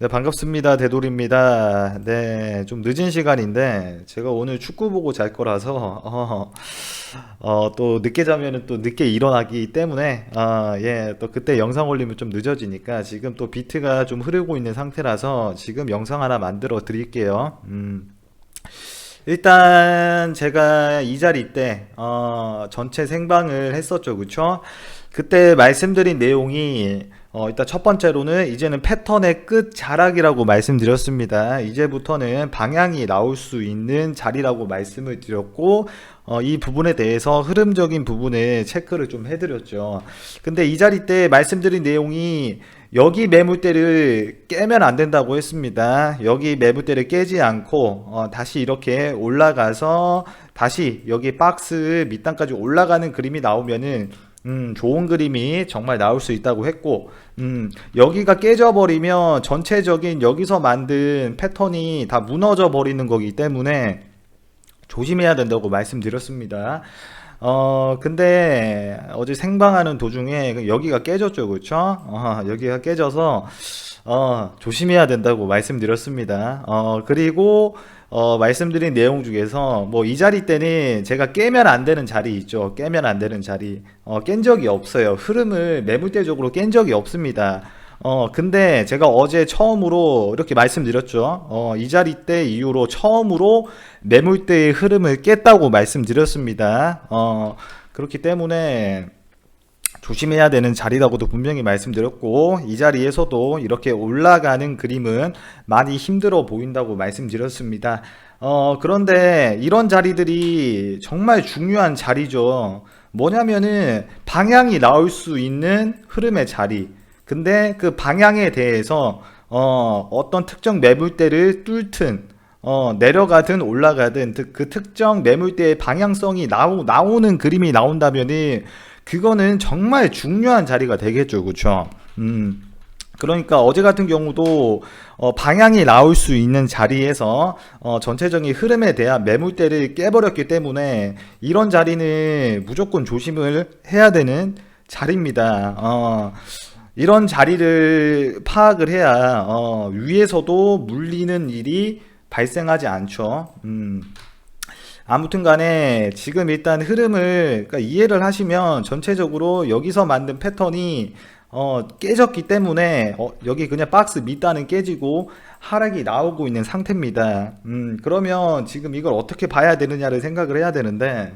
네, 반갑습니다. 대돌입니다. 네, 좀 늦은 시간인데, 제가 오늘 축구 보고 잘 거라서, 어, 어, 또 늦게 자면은 또 늦게 일어나기 때문에, 아, 예, 또 그때 영상 올리면 좀 늦어지니까, 지금 또 비트가 좀 흐르고 있는 상태라서, 지금 영상 하나 만들어 드릴게요. 음. 일단 제가 이 자리 때 어, 전체 생방을 했었죠, 그쵸? 그때 말씀드린 내용이 어, 일단 첫 번째로는 이제는 패턴의 끝 자락이라고 말씀드렸습니다. 이제부터는 방향이 나올 수 있는 자리라고 말씀을 드렸고 어, 이 부분에 대해서 흐름적인 부분을 체크를 좀 해드렸죠. 근데 이 자리 때 말씀드린 내용이 여기 매물대를 깨면 안 된다고 했습니다. 여기 매물대를 깨지 않고 어, 다시 이렇게 올라가서 다시 여기 박스 밑단까지 올라가는 그림이 나오면은 음, 좋은 그림이 정말 나올 수 있다고 했고, 음, 여기가 깨져버리면 전체적인 여기서 만든 패턴이 다 무너져 버리는 거기 때문에 조심해야 된다고 말씀드렸습니다. 어, 근데 어제 생방하는 도중에 여기가 깨졌죠, 그쵸? 어, 여기가 깨져서, 어, 조심해야 된다고 말씀드렸습니다. 어, 그리고, 어, 말씀드린 내용 중에서 뭐 이 자리 때는 제가 깨면 안 되는 자리 있죠. 깨면 안 되는 자리. 어, 깬 적이 없어요. 흐름을 매물대적으로 깬 적이 없습니다. 어, 근데 제가 어제 처음으로 이렇게 말씀드렸죠. 어, 이 자리 때 이후로 처음으로 매물대의 흐름을 깼다고 말씀드렸습니다. 어, 그렇기 때문에 조심해야 되는 자리라고도 분명히 말씀드렸고 이 자리에서도 이렇게 올라가는 그림은 많이 힘들어 보인다고 말씀드렸습니다. 어, 그런데 이런 자리들이 정말 중요한 자리죠. 뭐냐면은 방향이 나올 수 있는 흐름의 자리. 근데 그 방향에 대해서 어, 어떤 특정 매물대를 뚫든 어, 내려가든 올라가든 그, 그 특정 매물대의 방향성이 나오, 나오는 그림이 나온다면은 그거는 정말 중요한 자리가 되겠죠. 그쵸? 음. 그러니까 어제 같은 경우도 어, 방향이 나올 수 있는 자리에서 어, 전체적인 흐름에 대한 매물대를 깨버렸기 때문에 이런 자리는 무조건 조심을 해야 되는 자리입니다. 어, 이런 자리를 파악을 해야 어, 위에서도 물리는 일이 발생하지 않죠. 음. 아무튼 간에 지금 일단 흐름을 그러니까 이해를 하시면 전체적으로 여기서 만든 패턴이 어, 깨졌기 때문에 어, 여기 그냥 박스 밑단은 깨지고 하락이 나오고 있는 상태입니다. 음, 그러면 지금 이걸 어떻게 봐야 되느냐를 생각을 해야 되는데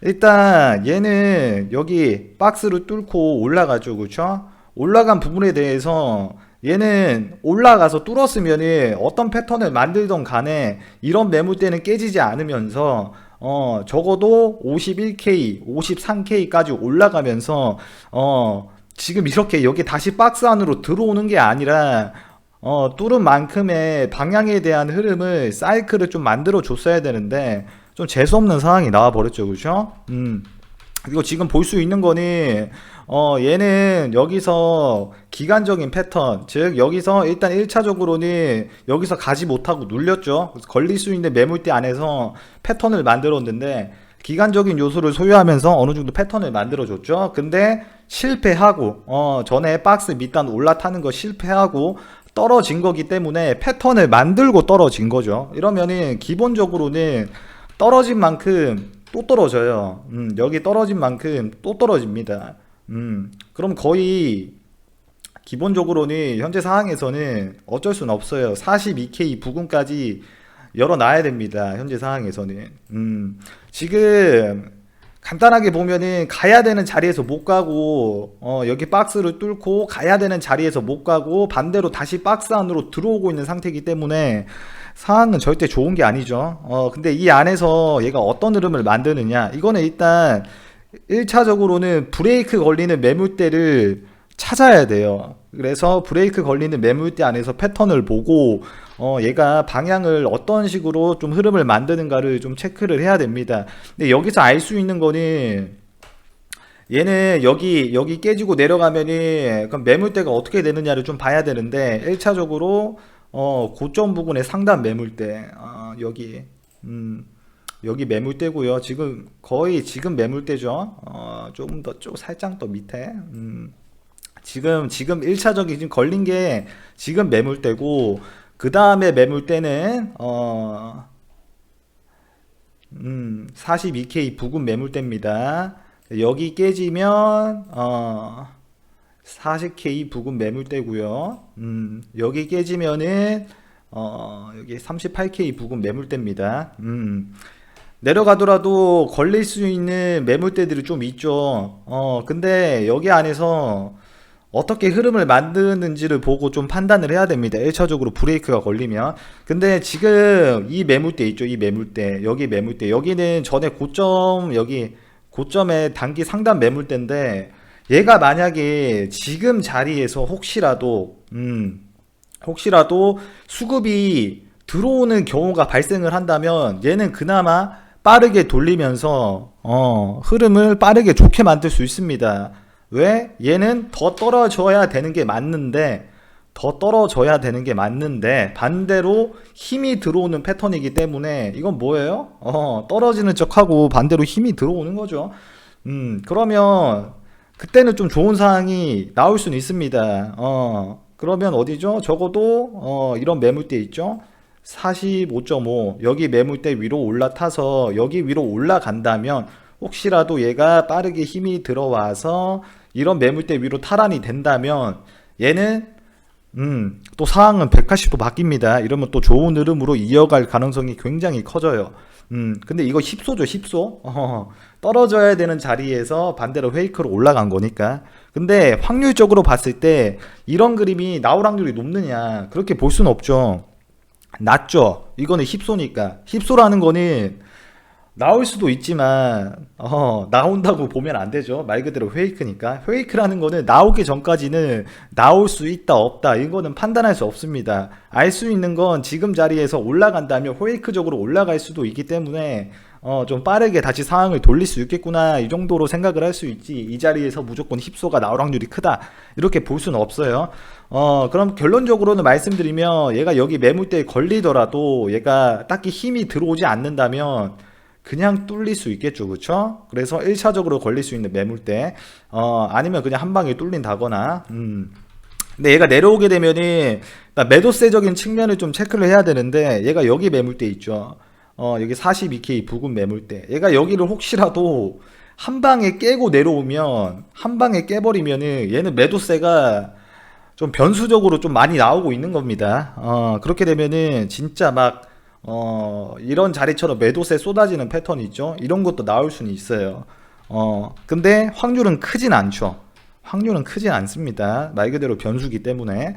일단 얘는 여기 박스를 뚫고 올라가죠. 그쵸? 올라간 부분에 대해서 얘는 올라가서 뚫었으면 어떤 패턴을 만들던 간에 이런 매물대는 깨지지 않으면서 어 적어도 51K, 53K까지 올라가면서 어 지금 이렇게 여기 다시 박스 안으로 들어오는 게 아니라 어 뚫은 만큼의 방향에 대한 흐름을 사이클을 좀 만들어 줬어야 되는데 좀 재수없는 상황이 나와 버렸죠. 그죠? 음. 그리고 지금 볼 수 있는 거는 어 얘는 여기서 기간적인 패턴 즉 여기서 일단 1차적으로는 여기서 가지 못하고 눌렸죠 그래서 걸릴 수 있는 매물대 안에서 패턴을 만들었는데 기간적인 요소를 소유하면서 어느 정도 패턴을 만들어 줬죠 근데 실패하고 어 전에 박스 밑단 올라타는 거 실패하고 떨어진 거기 때문에 패턴을 만들고 떨어진 거죠 이러면은 기본적으로는 떨어진 만큼 또 떨어져요. 음, 여기 떨어진 만큼 또 떨어집니다. 음, 그럼 거의 기본적으로는 현재 상황에서는 어쩔 수는 없어요. 42K 부근까지 열어놔야 됩니다. 현재 상황에서는. 음, 지금 간단하게 보면은 가야 되는 자리에서 못 가고 어, 여기 박스를 뚫고 가야 되는 자리에서 못 가고 반대로 다시 박스 안으로 들어오고 있는 상태이기 때문에 상황은 절대 좋은 게 아니죠. 어, 근데 이 안에서 얘가 어떤 흐름을 만드느냐. 이거는 일단 1차적으로는 브레이크 걸리는 매물대를 찾아야 돼요. 그래서 브레이크 걸리는 매물대 안에서 패턴을 보고 어 얘가 방향을 어떤 식으로 좀 흐름을 만드는가를 좀 체크를 해야 됩니다. 근데 여기서 알 수 있는 거는 얘는 여기 여기 깨지고 내려가면은 그럼 매물대가 어떻게 되느냐를 좀 봐야 되는데 1차적으로 어 고점 부근의 상단 매물대 어, 여기 음 여기 매물대고요. 지금 거의 지금 매물대죠. 어, 조금 더 좀 살짝 더 밑에. 음, 지금 지금 1차적인 지금 걸린 게 지금 매물대고 그 다음에 매물대는 어 음, 42K 부근 매물대입니다. 여기 깨지면 어 40K 부근 매물대고요. 음, 여기 깨지면은 어 여기 38K 부근 매물대입니다. 음. 내려가더라도 걸릴 수 있는 매물대들이 좀 있죠. 어, 근데 여기 안에서 어떻게 흐름을 만드는지를 보고 좀 판단을 해야 됩니다. 1차적으로 브레이크가 걸리면. 근데 지금 이 매물대 있죠. 이 매물대. 여기 매물대. 여기는 전에 고점, 여기 고점의 단기 상단 매물대인데 얘가 만약에 지금 자리에서 혹시라도, 음, 혹시라도 수급이 들어오는 경우가 발생을 한다면 얘는 그나마 빠르게 돌리면서 어, 흐름을 빠르게 좋게 만들 수 있습니다. 왜? 얘는 더 떨어져야 되는 게 맞는데 더 떨어져야 되는 게 맞는데 반대로 힘이 들어오는 패턴이기 때문에 이건 뭐예요? 어, 떨어지는 척하고 반대로 힘이 들어오는 거죠. 음, 그러면 그때는 좀 좋은 상황이 나올 수는 있습니다. 어, 그러면 어디죠? 적어도 어, 이런 매물대 있죠? 45.5 여기 매물대 위로 올라타서 여기 위로 올라간다면 혹시라도 얘가 빠르게 힘이 들어와서 이런 매물대 위로 탈환이 된다면 얘는 음, 또 상황은 180도 바뀝니다. 이러면 또 좋은 흐름으로 이어갈 가능성이 굉장히 커져요. 음, 근데 이거 10소죠, 10소. 어, 떨어져야 되는 자리에서 반대로 페이크로 올라간 거니까. 근데 확률적으로 봤을 때 이런 그림이 나올 확률이 높느냐? 그렇게 볼 수는 없죠. 낮죠. 이거는 힙소니까. 힙소라는 거는 나올 수도 있지만 어, 나온다고 보면 안 되죠. 말 그대로 페이크니까. 페이크라는 거는 나오기 전까지는 나올 수 있다 없다 이거는 판단할 수 없습니다. 알 수 있는 건 지금 자리에서 올라간다면 페이크적으로 올라갈 수도 있기 때문에 어, 좀 빠르게 다시 상황을 돌릴 수 있겠구나 이 정도로 생각을 할 수 있지 이 자리에서 무조건 힙소가 나올 확률이 크다 이렇게 볼 수는 없어요. 어, 그럼 결론적으로는 말씀드리면 얘가 여기 매물대에 걸리더라도 얘가 딱히 힘이 들어오지 않는다면 그냥 뚫릴 수 있겠죠, 그쵸? 그래서 1차적으로 걸릴 수 있는 매물대, 어, 아니면 그냥 한 방에 뚫린다거나, 음. 근데 얘가 내려오게 되면은, 그러니까 매도세적인 측면을 좀 체크를 해야 되는데, 얘가 여기 매물대 있죠. 어, 여기 42K 부근 매물대. 얘가 여기를 혹시라도 한 방에 깨고 내려오면, 한 방에 깨버리면은, 얘는 매도세가 좀 변수적으로 좀 많이 나오고 있는 겁니다. 어, 그렇게 되면은, 진짜 막, 어, 이런 자리처럼 매도세 쏟아지는 패턴이 있죠. 이런 것도 나올 수는 있어요. 어, 근데 확률은 크진 않죠. 확률은 크진 않습니다. 말 그대로 변수기 때문에.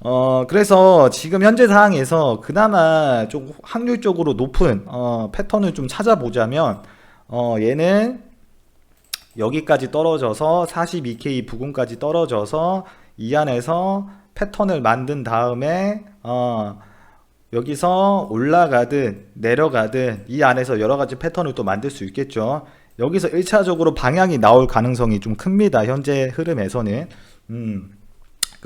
어, 그래서 지금 현재 상황에서 그나마 좀 확률적으로 높은, 어, 패턴을 좀 찾아보자면, 어, 얘는 여기까지 떨어져서 42K 부근까지 떨어져서 이 안에서 패턴을 만든 다음에, 어, 여기서 올라가든 내려가든 이 안에서 여러 가지 패턴을 또 만들 수 있겠죠. 여기서 1차적으로 방향이 나올 가능성이 좀 큽니다. 현재 흐름에서는. 음.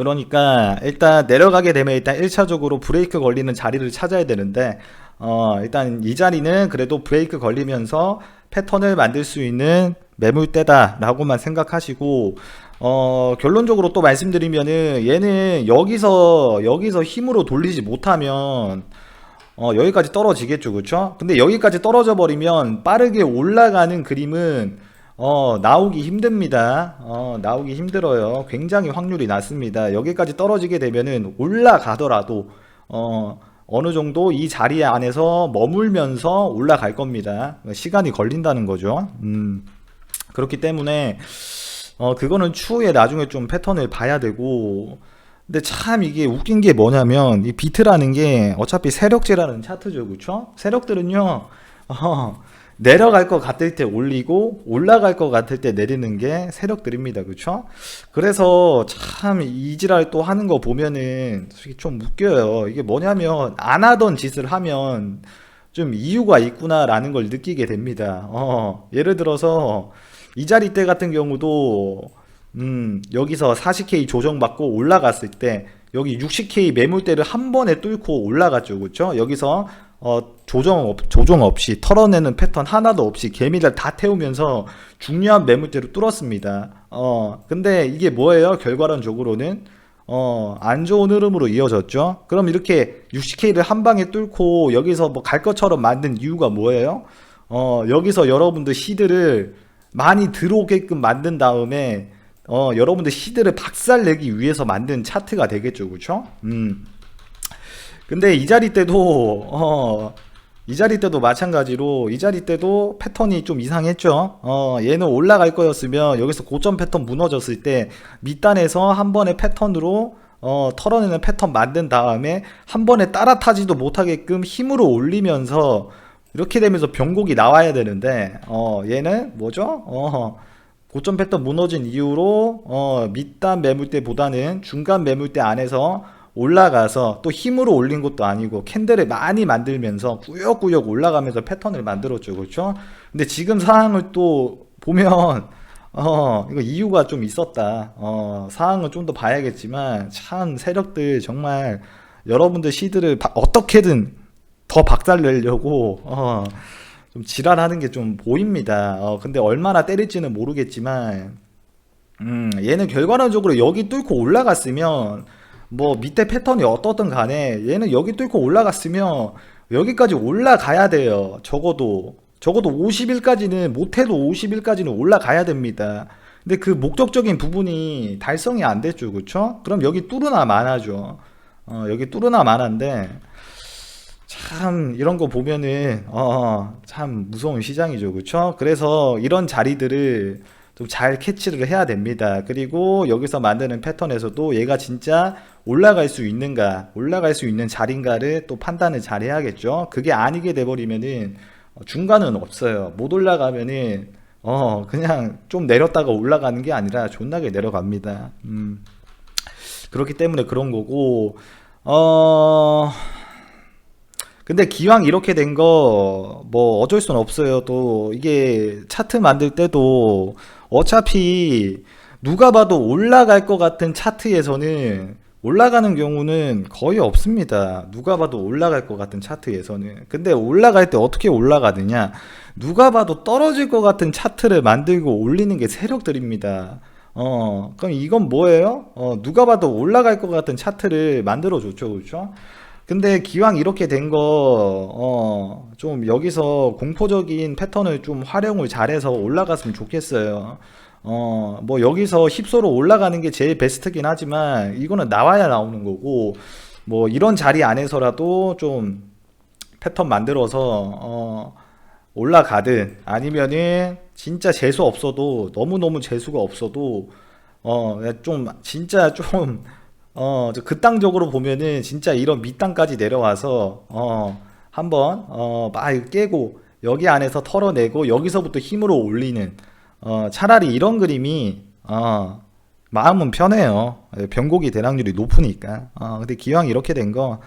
그러니까 일단 내려가게 되면 일단 1차적으로 브레이크 걸리는 자리를 찾아야 되는데 어, 일단 이 자리는 그래도 브레이크 걸리면서 패턴을 만들 수 있는 매물대다라고만 생각하시고 어, 결론적으로 또 말씀드리면은 얘는 여기서 여기서 힘으로 돌리지 못하면 어, 여기까지 떨어지겠죠, 그렇죠? 근데 여기까지 떨어져 버리면 빠르게 올라가는 그림은 어, 나오기 힘듭니다. 어, 나오기 힘들어요. 굉장히 확률이 낮습니다. 여기까지 떨어지게 되면은 올라가더라도 어, 어느 정도 이 자리 안에서 머물면서 올라갈 겁니다. 시간이 걸린다는 거죠. 음, 그렇기 때문에 어, 그거는 추후에 나중에 좀 패턴을 봐야 되고, 근데 참 이게 웃긴 게 뭐냐면, 이 비트라는 게 어차피 세력제라는 차트죠, 그쵸? 세력들은요, 어, 내려갈 것 같을 때 올리고, 올라갈 것 같을 때 내리는 게 세력들입니다, 그쵸? 그래서 참 이지랄 또 하는 거 보면은 솔직히 좀 웃겨요. 이게 뭐냐면, 안 하던 짓을 하면 좀 이유가 있구나라는 걸 느끼게 됩니다. 어, 예를 들어서, 이 자리 때 같은 경우도 음, 여기서 40K 조정받고 올라갔을 때 여기 60K 매물대를 한 번에 뚫고 올라갔죠. 그렇죠? 여기서 어, 조정, 없, 조정 없이 털어내는 패턴 하나도 없이 개미를 다 태우면서 중요한 매물대로 뚫었습니다. 어, 근데 이게 뭐예요? 결과론적으로는 어, 안 좋은 흐름으로 이어졌죠. 그럼 이렇게 60K를 한 방에 뚫고 여기서 뭐 갈 것처럼 만든 이유가 뭐예요? 어, 여기서 여러분들 시드를 많이 들어오게끔 만든 다음에 어, 여러분들 시드를 박살내기 위해서 만든 차트가 되겠죠. 그쵸? 음. 근데 이 자리 때도 어, 이 자리 때도 마찬가지로 이 자리 때도 패턴이 좀 이상했죠. 어, 얘는 올라갈 거였으면 여기서 고점 패턴 무너졌을 때 밑단에서 한 번의 패턴으로 어, 털어내는 패턴 만든 다음에 한 번에 따라타지도 못하게끔 힘으로 올리면서 이렇게 되면서 변곡이 나와야 되는데 어, 얘는 뭐죠? 어, 고점 패턴 무너진 이후로 어, 밑단 매물대보다는 중간 매물대 안에서 올라가서 또 힘으로 올린 것도 아니고 캔들을 많이 만들면서 꾸역꾸역 올라가면서 패턴을 만들었죠. 그렇죠? 근데 지금 상황을 또 보면 어, 이거 이유가 좀 있었다. 어, 상황을 좀 더 봐야겠지만 참 세력들 정말 여러분들 시드를 바- 어떻게든 더 박살내려고 어, 좀 지랄하는 게 좀 보입니다. 어, 근데 얼마나 때릴지는 모르겠지만 음, 얘는 결과론적으로 여기 뚫고 올라갔으면 뭐 밑에 패턴이 어떻든 간에 얘는 여기 뚫고 올라갔으면 여기까지 올라가야 돼요. 적어도 적어도 50일까지는 못해도 50일까지는 올라가야 됩니다. 근데 그 목적적인 부분이 달성이 안 됐죠. 그쵸? 그럼 여기 뚫으나 마나죠. 어, 여기 뚫으나 마나인데 참 이런 거 보면은 어, 참 무서운 시장이죠. 그쵸? 그래서 이런 자리들을 좀 잘 캐치를 해야 됩니다. 그리고 여기서 만드는 패턴에서도 얘가 진짜 올라갈 수 있는가, 올라갈 수 있는 자리인가를 또 판단을 잘 해야겠죠. 그게 아니게 돼버리면은 어, 중간은 없어요. 못 올라가면은 어 그냥 좀 내렸다가 올라가는 게 아니라 존나게 내려갑니다. 음. 그렇기 때문에 그런 거고 어 근데 기왕 이렇게 된 거 뭐 어쩔 수는 없어요. 또 이게 차트 만들 때도 어차피 누가 봐도 올라갈 것 같은 차트에서는 올라가는 경우는 거의 없습니다. 누가 봐도 올라갈 것 같은 차트에서는. 근데 올라갈 때 어떻게 올라가느냐? 누가 봐도 떨어질 것 같은 차트를 만들고 올리는 게 세력들입니다. 어, 그럼 이건 뭐예요? 어, 누가 봐도 올라갈 것 같은 차트를 만들어 줬죠. 그렇죠? 근데 기왕 이렇게 된 거, 어, 좀 여기서 공포적인 패턴을 좀 활용을 잘해서 올라갔으면 좋겠어요. 어, 뭐 여기서 힙소로 올라가는 게 제일 베스트긴 하지만 이거는 나와야 나오는 거고, 뭐 이런 자리 안에서라도 좀 패턴 만들어서, 어, 올라가든 아니면은 진짜 재수 없어도 너무너무 재수가 없어도 어, 좀 진짜 좀 어, 저 극단적으로 보면은 진짜 이런 밑단까지 내려와서 어, 한번 어, 막 깨고 여기 안에서 털어내고 여기서부터 힘으로 올리는 어, 차라리 이런 그림이 어, 마음은 편해요. 예, 변곡이 대락률이 높으니까. 어, 근데 기왕 이렇게 된 거,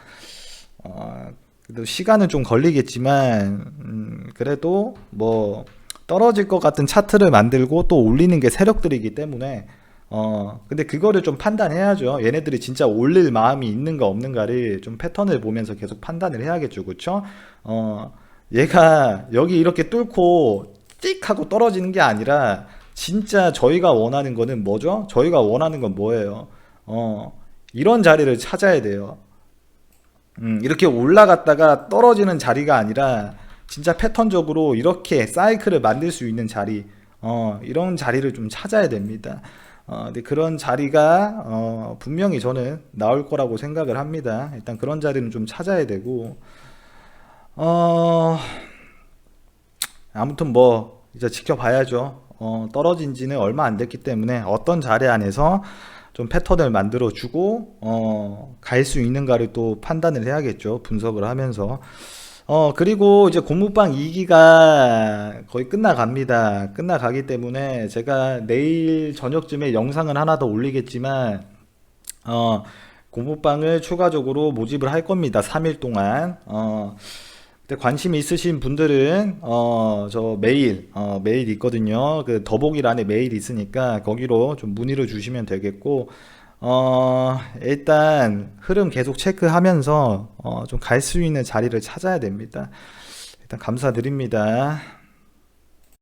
어, 그래도 시간은 좀 걸리겠지만, 음, 그래도 뭐 떨어질 것 같은 차트를 만들고 또 올리는 게 세력들이기 때문에, 어, 근데 그거를 좀 판단해야죠. 얘네들이 진짜 올릴 마음이 있는가 없는가를 좀 패턴을 보면서 계속 판단을 해야겠죠. 그쵸? 어, 얘가 여기 이렇게 뚫고 띡 하고 떨어지는 게 아니라 진짜 저희가 원하는 거는 뭐죠? 저희가 원하는 건 뭐예요? 어, 이런 자리를 찾아야 돼요. 음, 이렇게 올라갔다가 떨어지는 자리가 아니라 진짜 패턴적으로 이렇게 사이클을 만들 수 있는 자리, 어, 이런 자리를 좀 찾아야 됩니다. 어, 근데 그런 자리가 어, 분명히 저는 나올 거라고 생각을 합니다. 일단 그런 자리는 좀 찾아야 되고, 어, 아무튼 뭐 이제 지켜봐야죠. 어, 떨어진 지는 얼마 안 됐기 때문에 어떤 자리 안에서 좀 패턴을 만들어 주고 어, 갈 수 있는가를 또 판단을 해야겠죠. 분석을 하면서. 어, 그리고 이제 고무방 2기가 거의 끝나갑니다. 끝나가기 때문에 제가 내일 저녁쯤에 영상을 하나 더 올리겠지만 어, 고무방을 추가적으로 모집을 할 겁니다. 3일 동안. 어, 근데 관심 있으신 분들은 어, 저 메일 어, 메일 있거든요. 그 더보기란에 메일 있으니까 거기로 좀 문의를 주시면 되겠고 어, 일단 흐름 계속 체크하면서 어, 좀 갈 수 있는 자리를 찾아야 됩니다. 일단 감사드립니다.